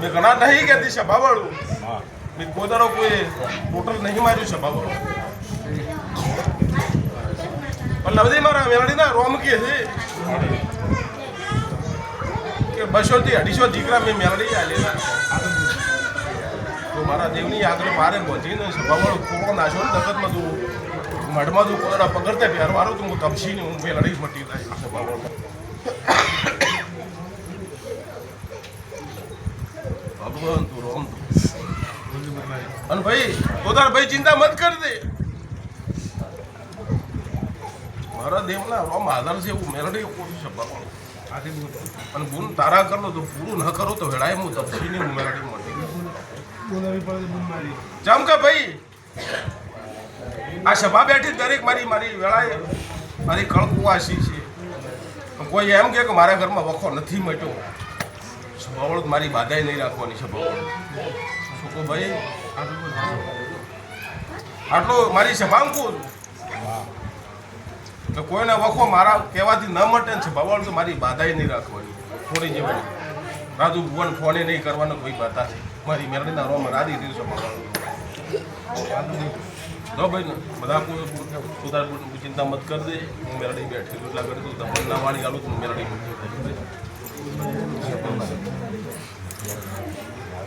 મેં ઘણા નહીં કહેતી સભાવાળું. મેં કોઈ દાડો કોઈ ટોટલ નહીં માર્યું સભાવાળું. પણ નવદી મારા મેળડીના રોમ કે છે. કે બસો થી અઢીસો દીકરા મેં મેળડી આલેલા. તો મારા દેવની આગળ મારે બોધીને સભાવાળો કોરો નાશો ને જગતમાં તું મઢમાં તું કોદડા પકડતા પહેરવારું તું હું તપસીને હું મેળડી મટી થાય સભાવાળો. ભગવાન તું રોમ. અને ભાઈ, પોતાના ભાઈ ચિંતા મત કરી દે. મારા દેવના રોમ આધાર છે એવું મેલડી કોઈ ભગવાન. અને ગુણ તારા કરો તો પૂરું ન કરો તો વેળાએ હું તપસીને મેલડી મટી જેમ કે ભાઈ? આ સભા બેઠી દરેક મારી મારી વેળાએ મારી કળકુવાસી છે. કોઈ એમ કે મારા ઘરમાં વખો નથી મટ્યો. સભાવળ મારી બાધાય નહીં રાખવાની સભાવળ શું કહું ભાઈ? આટલું મારી સભામાં કહું છું કે કોઈને વખો મારા કહેવાથી ન મટે ને સભાવળ તો મારી બાધાય નહીં રાખવાની. થોડી જેવી. રાજુ ભુવન ફોને નહીં કરવાનો કોઈ બાધા મારી મેરડીના રોમ રાધી દીધું સભાવળ. જો ભાઈ, બધા સુધાર ચિંતા મત કરી દે. હું મેરડી બેઠી એટલા કરી દઉં તમને વાણી ગાલું તું મેરડી મૂકી